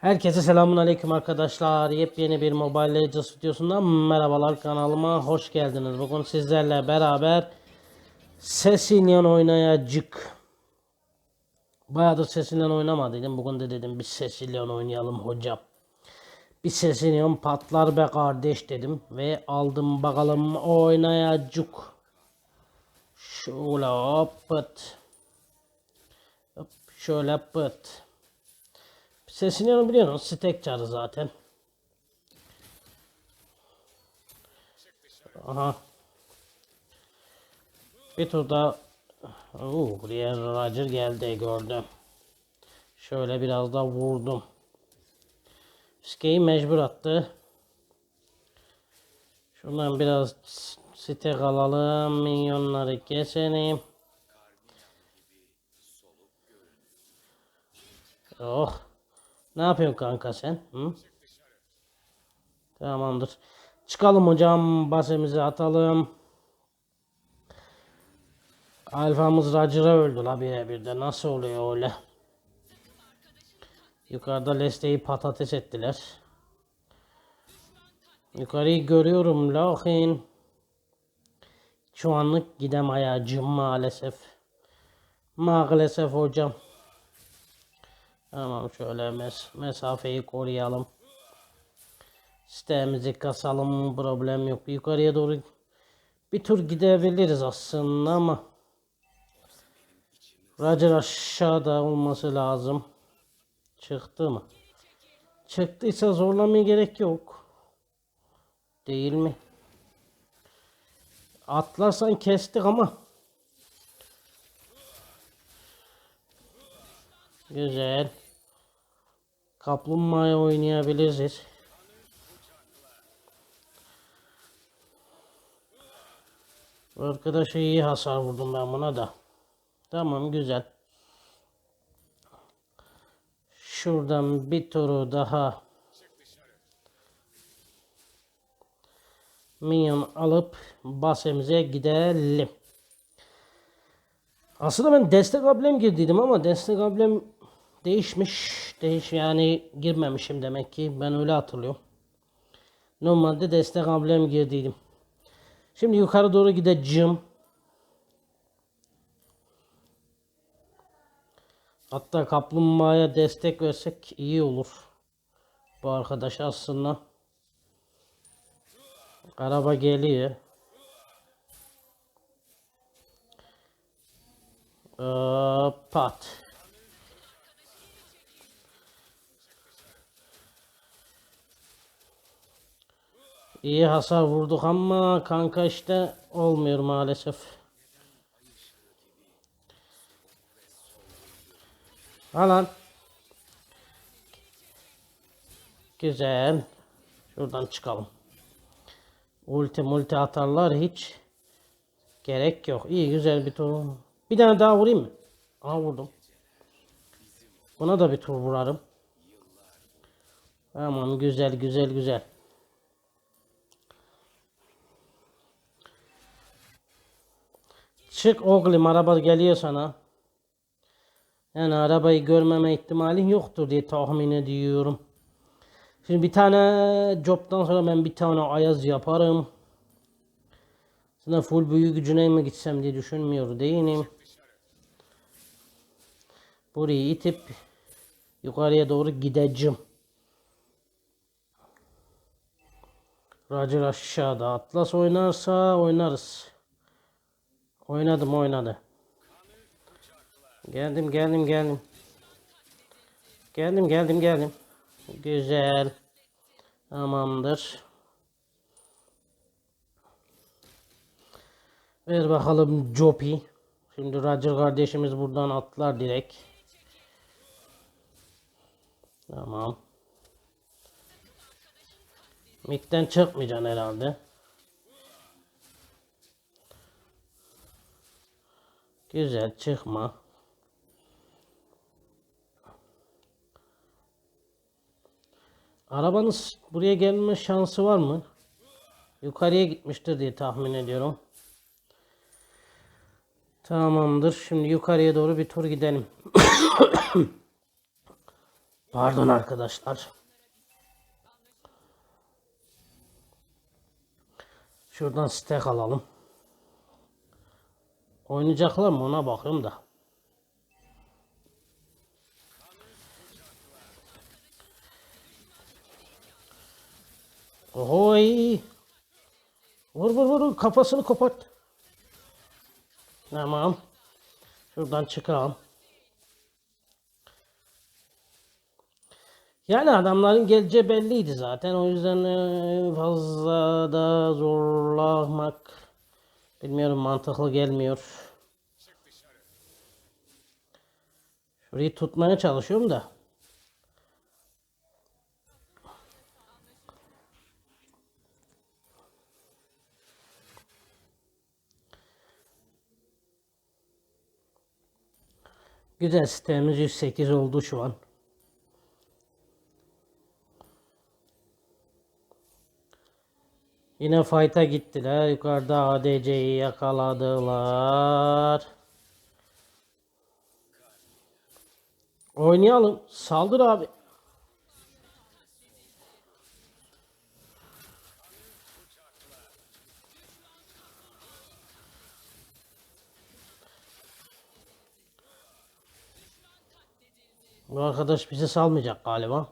Herkese selamun aleyküm arkadaşlar. Yepyeni bir Mobile Legends videosundan merhabalar kanalıma hoş geldiniz. Bugün sizlerle beraber Sesinian oynayacak. Bayağıdır Sesinian oynamadıydım. Bugün de dedim bir Sesinian oynayalım hocam. Bir Sesinian patlar be kardeş dedim ve aldım bakalım oynayacak. Şöyle pıt. Şöyle pıt. Sesini onu biliyorsunuz. Stek çarı zaten. Aha. Bir turda Oo, buraya Roger geldi gördüm. Şöyle biraz da vurdum. Fiskeyi mecbur attı. Şuradan biraz stek alalım. Minyonları keselim. Oh. Ne yapıyorsun kanka sen? Hı? Tamamdır. Çıkalım hocam. Basemizi atalım. Alfamız Roger'a öldü la bir de. Nasıl oluyor öyle? Yukarıda Leste'yi patates ettiler. Yukarıyı görüyorum lakin. Şu anlık gidemeyeceğim maalesef. Maalesef hocam. Tamam şöyle mes mesafeyi koruyalım. Sitemizi kasalım problem yok. Yukarıya doğru bir tur gidebiliriz aslında ama Roger aşağıda olması lazım. Çıktı mı? Çıktıysa zorlamaya gerek yok. Değil mi? Atlarsan kestik ama Güzel. Kaplumbağaya oynayabiliriz. Arkadaşa iyi hasar vurdum ben buna da. Tamam güzel. Şuradan bir turu daha minyon alıp basemize gidelim. Aslında ben destek ablem girdiydim ama destek ablem değişmiş. Değiş yani girmemişim demek ki. Ben öyle hatırlıyorum. Normalde destek ablem girdiydim. Şimdi yukarı doğru gideceğim. Hatta kaplumbağaya destek versek iyi olur. Bu arkadaş aslında. Araba geliyor. Ee, pat. İyi hasar vurduk ama kanka işte olmuyor maalesef. Alan. Güzel. Şuradan çıkalım. Ulti multi atarlar hiç. Gerek yok. İyi güzel bir tur. Bir tane daha vurayım mı? Aha vurdum. Buna da bir tur vurarım. Tamam güzel güzel güzel. Çık oğlum araba geliyor sana. Yani arabayı görmeme ihtimalin yoktur diye tahmin ediyorum. Şimdi bir tane job'dan sonra ben bir tane ayaz yaparım. Sana full büyü gücüne mi gitsem diye düşünmüyor değilim. Burayı itip yukarıya doğru gideceğim. Roger aşağıda. Atlas oynarsa oynarız. Oynadım oynadı. Geldim geldim geldim. Geldim geldim geldim. Güzel. Tamamdır. Ver bakalım Jopi. Şimdi Roger kardeşimiz buradan atlar direkt. Tamam. Mikten çıkmayacaksın herhalde. Güzel çıkma. Arabanız buraya gelme şansı var mı? Yukarıya gitmiştir diye tahmin ediyorum. Tamamdır. Şimdi yukarıya doğru bir tur gidelim. Pardon arkadaşlar. Şuradan stack alalım. Oynayacaklar mı ona bakıyorum da. Ohoy. Vur vur vur kafasını kopart. Tamam. Şuradan çıkalım. Yani adamların geleceği belliydi zaten. O yüzden e, fazla da zorlamak bilmiyorum mantıklı gelmiyor. Şurayı tutmaya çalışıyorum da. Güzel sitemiz 108 oldu şu an. Yine fight'a gittiler. Yukarıda ADC'yi yakaladılar. Oynayalım. Saldır abi. Bu arkadaş bizi salmayacak galiba.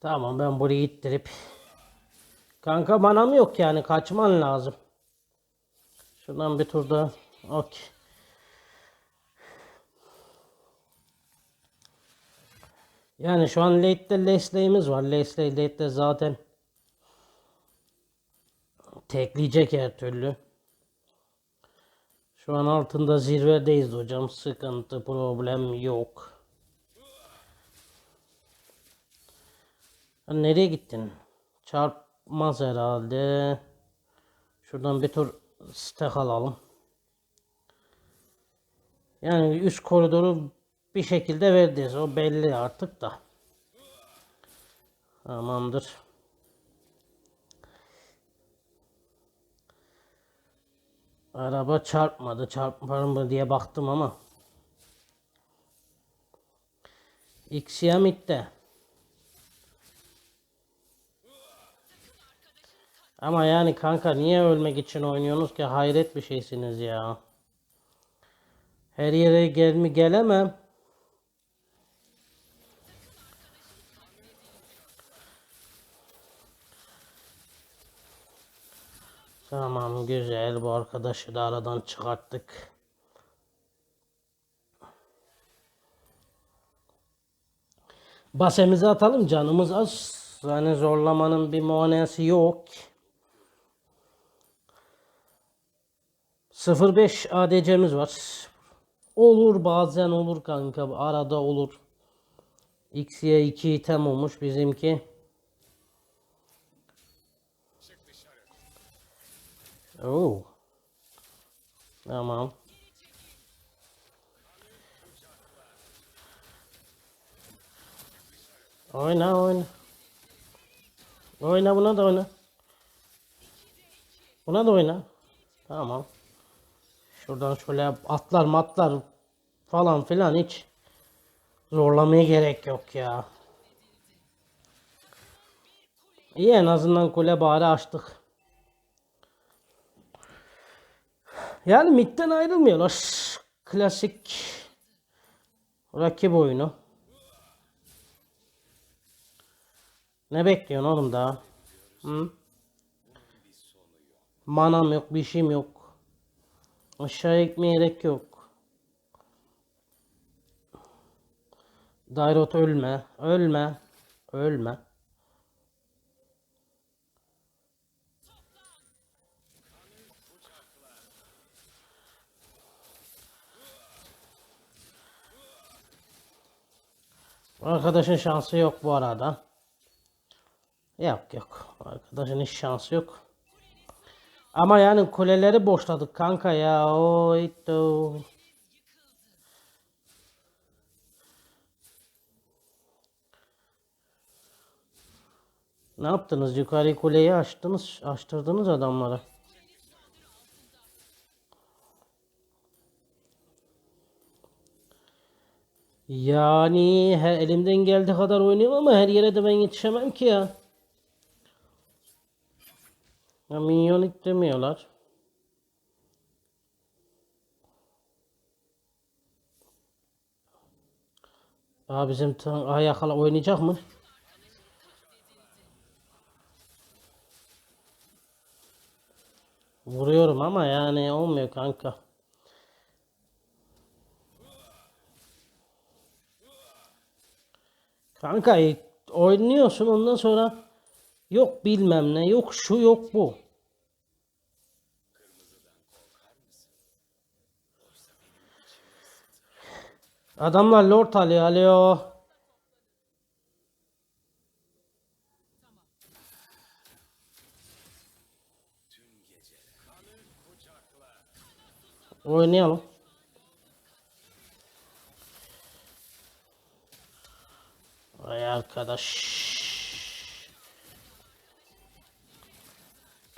Tamam ben burayı ittirip Kanka manam yok yani kaçman lazım. Şuradan bir turda. Okey. Yani şu an late'de Leslie'miz var. Leslie late'de zaten tekleyecek her türlü. Şu an altında zirvedeyiz hocam. Sıkıntı problem yok. Nereye gittin? Çarpmaz herhalde. Şuradan bir tur stack alalım. Yani üst koridoru bir şekilde verdiyiz. O belli artık da. Tamamdır. Araba çarpmadı. Çarpar mı diye baktım ama. Xiamit'te. Ama yani kanka niye ölmek için oynuyorsunuz ki? Hayret bir şeysiniz ya. Her yere gel mi gelemem. Tamam güzel bu arkadaşı da aradan çıkarttık. Basemizi atalım canımız az. Yani zorlamanın bir manası yok. 05 ADC'miz var. Olur bazen olur kanka arada olur. X'ye 2 item olmuş bizimki. Oo. Tamam. Oyna oyna. Oyna buna da oyna. Buna da oyna. Tamam. Şuradan şöyle atlar matlar falan filan hiç zorlamaya gerek yok ya. İyi en azından kule bari açtık. Yani midden ayrılmıyorlar. Klasik rakip oyunu. Ne bekliyorsun oğlum daha? Hı? Manam yok, bir şeyim yok. Aşağı ekmeye gerek yok. Dairot ölme, ölme, ölme. Arkadaşın şansı yok bu arada. Yok yok. Arkadaşın hiç şansı yok. Ama yani kuleleri boşladık kanka ya. O ito. Ne yaptınız? Yukarı kuleyi açtınız, açtırdınız adamlara. Yani her, elimden geldiği kadar oynuyorum ama her yere de ben yetişemem ki ya. Ya minyon itlemiyorlar. Aa bizim tan Aa, yakala oynayacak mı? Vuruyorum ama yani olmuyor kanka. Kanka oynuyorsun ondan sonra yok bilmem ne yok şu yok bu. Adamlar lord alıyor alo. Oynayalım. Ay arkadaş.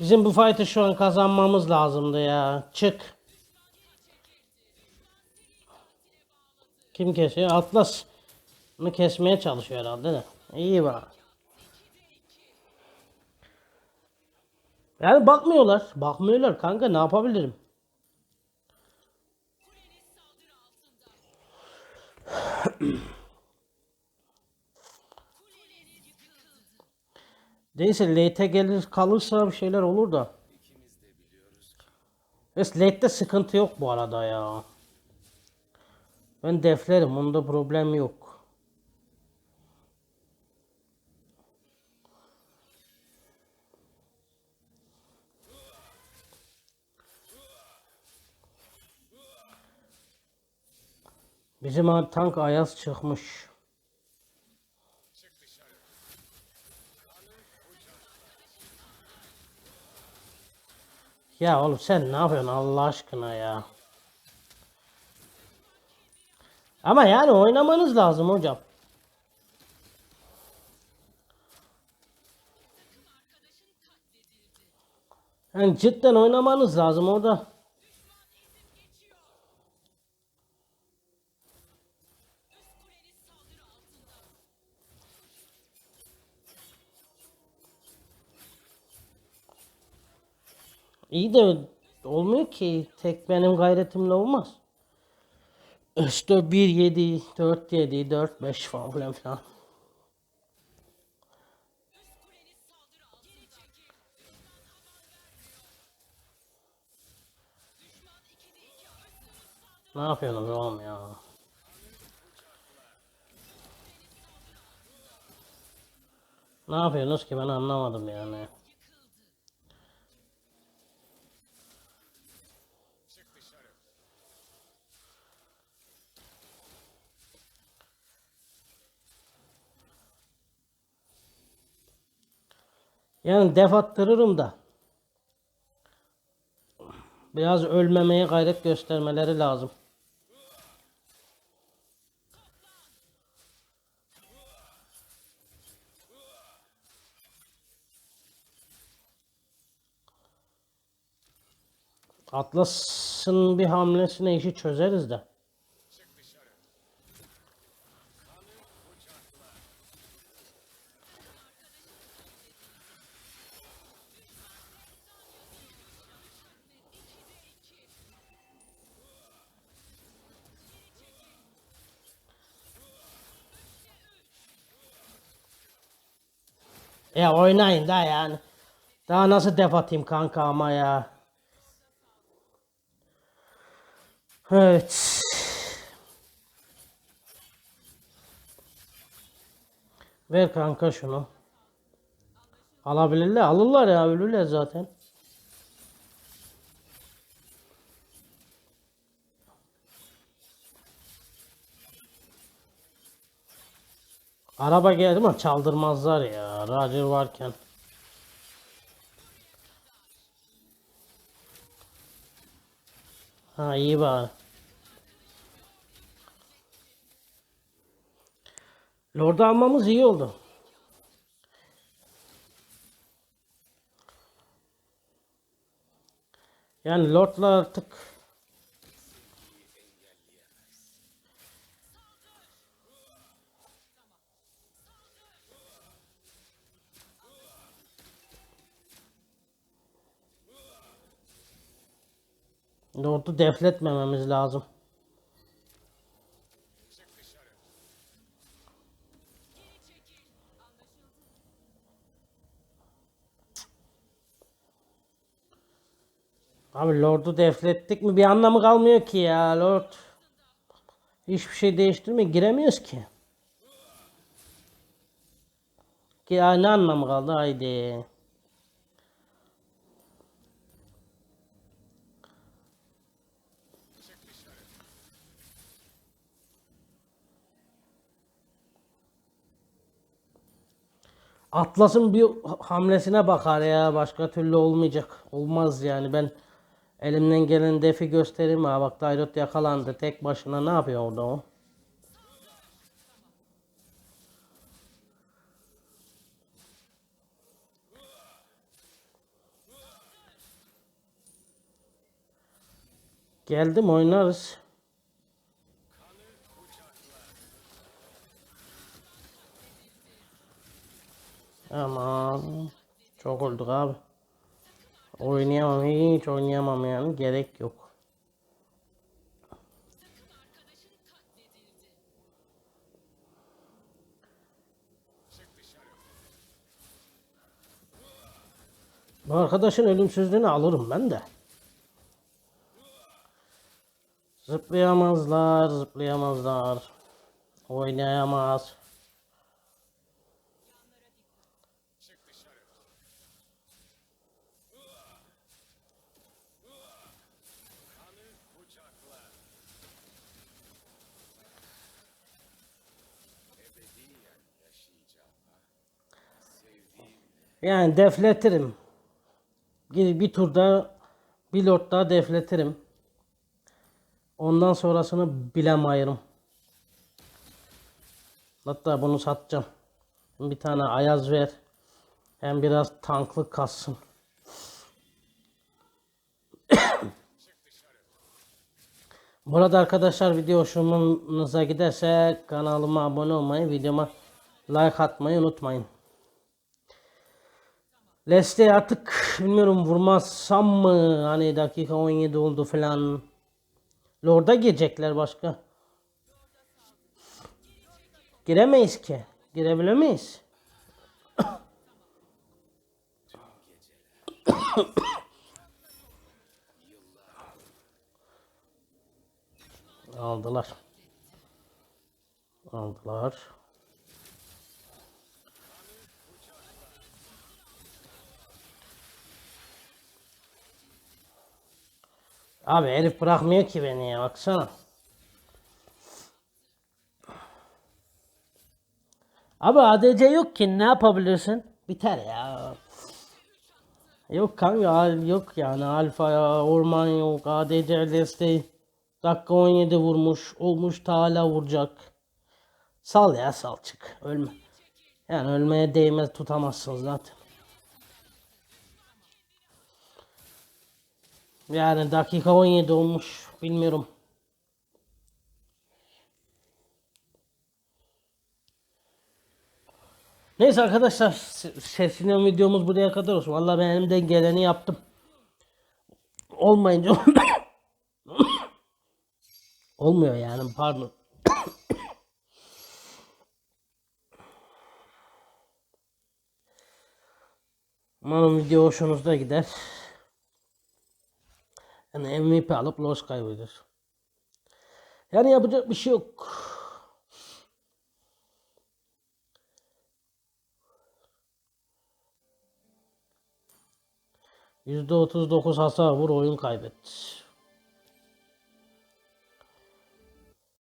Bizim bu fight'ı şu an kazanmamız lazımdı ya. Çık. Kim kesiyor? Atlas mı kesmeye çalışıyor herhalde de. İyi bak. Yani bakmıyorlar. Bakmıyorlar kanka ne yapabilirim? Neyse late'e gelir kalırsa bir şeyler olur da. Es late'de sıkıntı yok bu arada ya. Ben deflerim onda problem yok. Bizim tank ayaz çıkmış. Ya oğlum sen ne yapıyorsun Allah aşkına ya. Ama yani oynamanız lazım hocam. Yani cidden oynamanız lazım orada. İyi de olmuyor ki. Tek benim gayretimle olmaz. İşte 1 7 4 7 4 5 falan filan. Ne yapıyorsunuz oğlum ya? Ne yapıyorsunuz ki ben anlamadım yani. Yani def attırırım da. Biraz ölmemeye gayret göstermeleri lazım. Atlas'ın bir hamlesine işi çözeriz de. Ya oynayın da yani. Daha nasıl def atayım kanka ama ya. Evet. Ver kanka şunu. Alabilirler. Alırlar ya. Ölürler zaten. Araba geldi ama çaldırmazlar ya. Roger varken. Ha iyi bari. Lord'u almamız iyi oldu. Yani Lord'la artık Lord'u defletmememiz lazım. Abi Lord'u deflettik mi bir anlamı kalmıyor ki ya Lord. Hiçbir şey değiştirmiyor. Giremiyoruz. Ki ya ne anlamı kaldı haydi. Atlas'ın bir hamlesine bakar ya. Başka türlü olmayacak. Olmaz yani. Ben elimden gelen defi gösteririm ha. Bak Dairot yakalandı. Tek başına ne yapıyor orada o? Geldim oynarız. Aman. Çok olduk abi. Oynayamam hiç oynayamam yani gerek yok. Bu arkadaşın ölümsüzlüğünü alırım ben de. Zıplayamazlar, zıplayamazlar. Oynayamaz. Yani defletirim. Bir, bir turda bir lot daha defletirim. Ondan sonrasını bilemayırım. Hatta bunu satacağım. Bir tane ayaz ver. Hem biraz tanklık kassın. Burada arkadaşlar video hoşunuza giderse kanalıma abone olmayı, videoma like atmayı unutmayın. Leste artık bilmiyorum vurmazsam mı hani dakika 17 oldu falan. Lord'a girecekler başka. Giremeyiz ki. Girebilir miyiz? Aldılar. Aldılar. Abi herif bırakmıyor ki beni ya baksana. Abi ADC yok ki ne yapabilirsin? Biter ya. Yok kanka yok yani alfa ya orman yok ADC desteği. Dakika 17 vurmuş olmuş ta hala vuracak. Sal ya sal çık ölme. Yani ölmeye değmez tutamazsın zaten. Yani dakika 17 olmuş. Bilmiyorum. Neyse arkadaşlar sesini videomuz buraya kadar olsun. Vallahi ben elimden geleni yaptım. Olmayınca olmuyor yani pardon. Umarım video hoşunuzda gider. Yani MVP alıp loss kaybeder. Yani yapacak bir şey yok. %39 hasar vur oyun kaybet.